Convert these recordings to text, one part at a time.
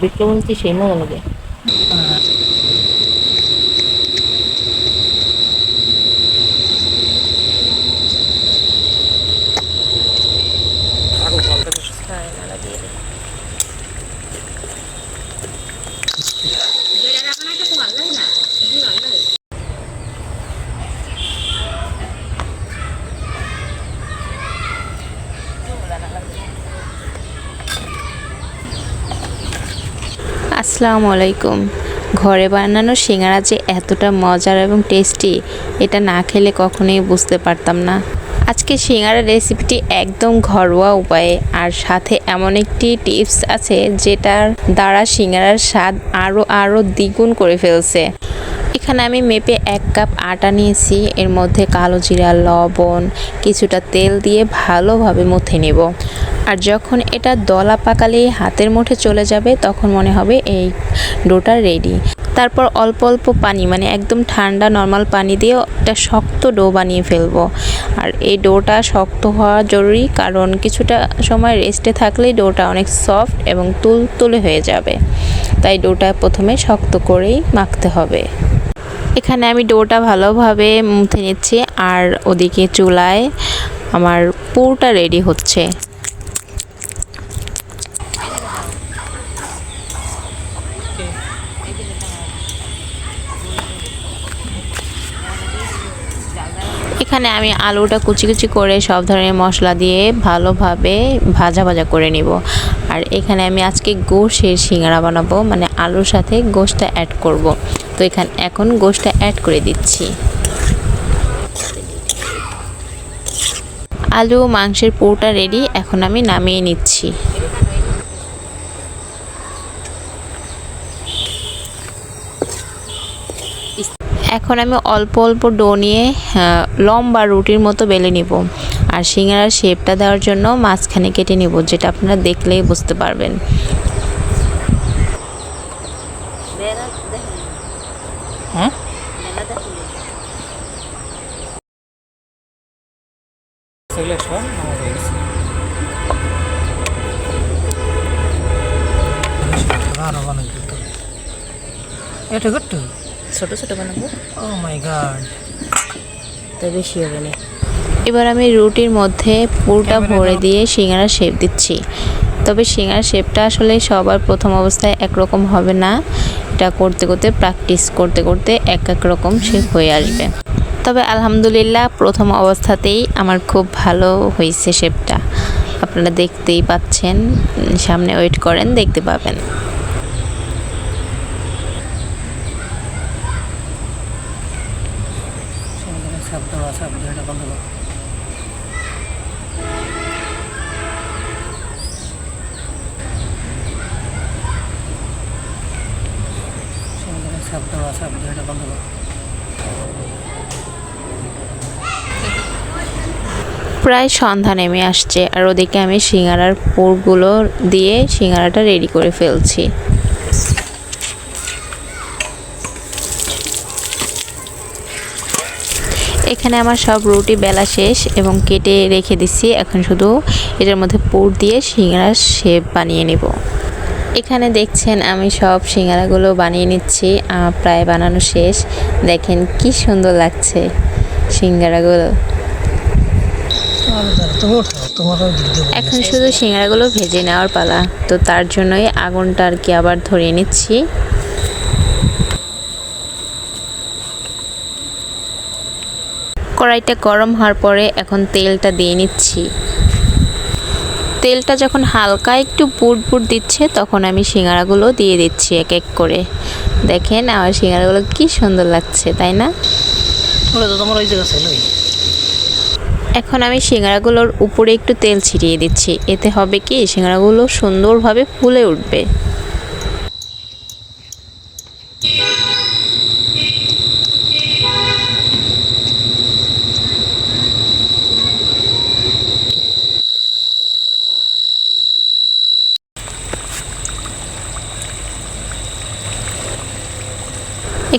ಬಿಟ್ಟು ಮುಂಚೆ ಶೇಂಗಾ ನನಗೆ আসসালামু আলাইকুম ঘরে বানানো সিঙ্গারা যে এতটা মজার এবং টেস্টি এটা না খেলে কখনোই বুঝতে পারতাম না। আজকে সিঙ্গারা রেসিপিটি একদম ঘরোয়া উপায়ে, আর সাথে এমন একটি টিপস আছে যেটার দ্বারা সিঙ্গারার স্বাদ আরও আরও দ্বিগুণ করে ফেলছে। এখানে আমি মেপে এক কাপ আটা নিয়েছি, এর মধ্যে কালো জিরা, লবণ, কিছুটা তেল দিয়ে ভালোভাবে মুথে নেব। আর যখন এটা দলা পাকালে হাতের মুঠে চলে যাবে, তখন মনে হবে এই ডোটা রেডি তারপর অল্প অল্প পানি মানে একদম ঠান্ডা নর্মাল পানি দিয়ে একটা শক্ত ডো বানিয়ে ফেলব। আর এই ডোটা শক্ত হওয়া জরুরি, কারণ কিছুটা সময় রেস্টে থাকলেই ডোটা অনেক সফট এবং তুল তুলে হয়ে যাবে। তাই ডোটা প্রথমে শক্ত করেই মাখতে হবে। এখানে আমি ডোটা ভালোভাবে মুথে নিচ্ছি, আর ওদিকে চুলায় আমার পুরটা রেডি হচ্ছে। এখানে আমি আলুটা কুচি কুচি করে সব ধরনের মশলা দিয়ে ভালোভাবে ভাজা ভাজা করে নিব। আর এখানে আমি আজকে গোশের সিঙ্গারা বানাবো মানে আলুর সাথে গোশটা অ্যাড করব। তো এখানে, এখন গোশটা অ্যাড করে দিচ্ছি। আলু, মাংসের পুরোটা রেডি এখন আমি নামিয়ে নিচ্ছি। এখন আমি অল্প অল্প ডো নিয়ে আহ, লম্বা রুটির মতো বেলে নিব। আর সিঙ্গারার শেপটা দেওয়ার জন্য মাঝখানে কেটে নিব যেটা আপনারা দেখলেই বুঝতে পারবেন। হয়ে? এটা করতো ছোট ছোট বানাবো। ও মাই গড তাই বেশি হবে না। এবার আমি রুটির মধ্যে পুরোটা ভরে দিয়ে সিঙ্গারা শেপ দিচ্ছি। তবে সিঙ্গারা শেপটা আসলে সবার প্রথম অবস্থায় একরকম হবে না। এটা করতে করতে প্র্যাকটিস করতে করতে এক এক রকম শেপ হয়ে আসবে। তবে আলহামদুলিল্লাহ প্রথম অবস্থাতেই আমার খুব ভালো হয়েছে শেপটা আপনারা দেখতেই পাচ্ছেন সামনে ওয়েট করেন দেখতে পাবেন শব্দ বা শব্দ এটা বন্ধ করো এটা বন্ধ প্রায় সন্ধ্যা নেমে আসছে, আর ওদিকে আমি সিঙ্গারার পুরগুলো দিয়ে সিঙ্গারাটা রেডি করে ফেলছি। এখানে আমার সব রুটি বেলা শেষ এবং কেটে রেখে দিচ্ছি, এখন শুধু এটার মধ্যে পুর দিয়ে সিঙ্গারার শেপ বানিয়ে নেব। এখানে দেখছেন আমি সব সিঙ্গারাগুলো বানিয়ে নিচ্ছি প্রায় বানানো শেষ। দেখেন কি সুন্দর লাগছে সিঙ্গারাগুলো। এখন শুধু সিঙ্গারাগুলো ভেজে নেওয়ার পালা তো তার জন্যই আগুনটা আর কি আবার ধরিয়ে নিচ্ছি। কড়াইটা গরম হওয়ার পরে এখন তেলটা দিয়ে নিচ্ছি। তেলটা যখন হালকা একটু বুট বুট দিচ্ছে তখন আমি সিঙ্গারাগুলো দিয়ে দিচ্ছি এক এক করে। দেখেন আমার সিঙ্গারাগুলো কি সুন্দর লাগছে তাই না? এখন আমি সিঙ্গারাগুলোর উপরে একটু তেল ছিটিয়ে দিচ্ছি। এতে হবে কি সিঙ্গারাগুলো সুন্দরভাবে ফুলে উঠবে।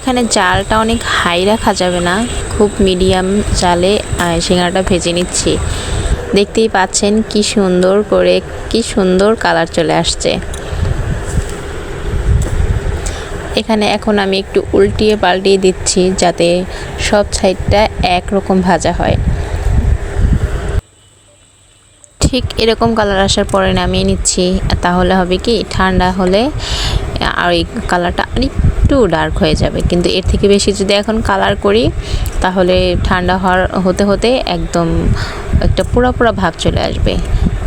এখানে জালটা অনেক হাই রাখা যাবে না। খুব মিডিয়াম জালে সিঙ্গারাটা ভেজে নিচ্ছি। দেখতেই পাচ্ছেন কি সুন্দর করে, কি সুন্দর কালার চলে আসছে। এখানে এখন আমি একটু উল্টিয়ে পাল্টিয়ে দিচ্ছি যাতে সব সাইডটা একরকম ভাজা হয়। ঠিক এরকম কালার আসার পরে নামিয়ে নিচ্ছি। তাহলে হবে কি, ঠান্ডা হলে আর এই কালারটা আরেকটু ডার্ক হয়ে যাবে। কিন্তু এর থেকে বেশি যদি এখন কালার করি তাহলে ঠান্ডা হওয়ার হতে হতে একদম একটা পুরো পুরো ভাব চলে আসবে।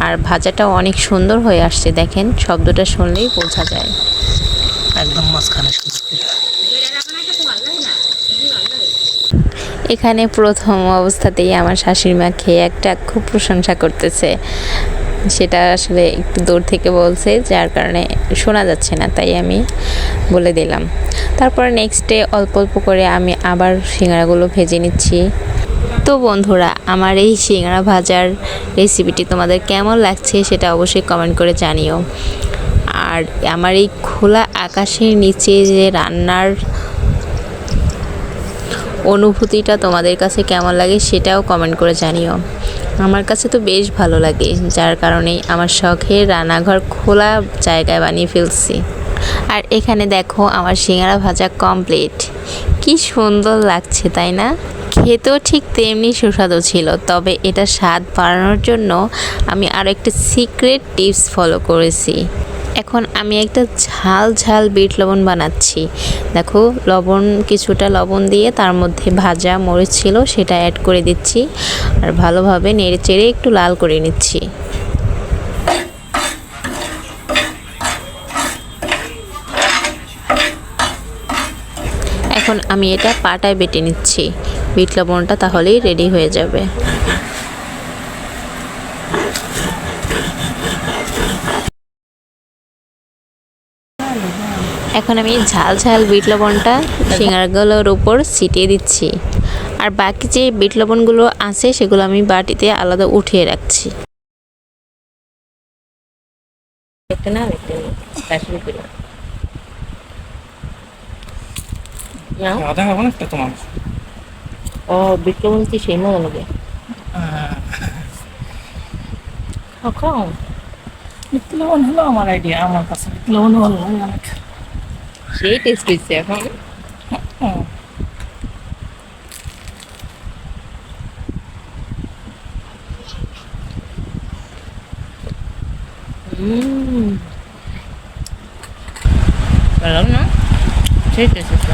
আর ভাজাটাও অনেক সুন্দর হয়ে আসছে দেখেন শব্দটা শুনলেই বোঝা যায়। একদম মাঝখানে এখানে প্রথম অবস্থাতেই আমার শাশুড়ি মা খেয়ে একটা খুব প্রশংসা করতেছে। সেটা আসলে একটু দূর থেকে বলছে, যার কারণে শোনা যাচ্ছে না, তাই আমি বলে দিলাম। তারপর নেক্সট ডে অল্প অল্প করে আমি আবার সিঙ্গারাগুলো ভেজে নিচ্ছি। তো বন্ধুরা, আমার এই সিঙ্গারা ভাজার রেসিপিটি তোমাদের কেমন লাগছে সেটা অবশ্যই কমেন্ট করে জানিও। আর আমার এই খোলা আকাশের নিচে যে রান্নার অনুভূতিটা তোমাদের কাছে কেমন লাগে সেটাও কমেন্ট করে জানিও। আমার কাছে তো বেশ ভালো লাগে, যার কারণেই আমার শখের রান্নাঘর খোলা জায়গায় বানিয়ে ফেলছি। আর এখানে দেখো আমার সিঙ্গারা ভাজা কমপ্লিট কি সুন্দর লাগছে, তাই না? খেতেও ঠিক তেমনি সুস্বাদু ছিল, তবে এটা স্বাদ বাড়ানোর জন্য আমি আরও একটা সিক্রেট টিপস ফলো করেছি। এখন আমি একটা ঝাল ঝাল বিট লবণ বানাচ্ছি। দেখো, লবণ, কিছুটা লবণ দিয়ে তার মধ্যে ভাজা মরিচ ছিল, সেটা অ্যাড করে দিচ্ছি। আর ভালোভাবে নেড়ে চেড়ে একটু লাল করে নিচ্ছি। এখন আমি এটা পাটায় বেটে নিচ্ছি। বিট লবণটা তাহলেই রেডি হয়ে যাবে। এখন আমি ঝাল ঝাল বিট লবণটা সিঙ্গারগুলোর উপর ছিটিয়ে দিচ্ছি। আর বাকি যে বিট লবণগুলো আছে সেগুলো আমি বাটিতে আলাদা উঠিয়ে রাখছি। একটা না একটা তোমার ও সেই মজা লাগে খাও খাও। বিট লবণ হলো আমার আইডিয়া আমার কাছে বিট লবণ ভালো লাগে অনেক। সেই টেস্ট হচ্ছে এখন। ভালো না? সেই টেস্ট হচ্ছে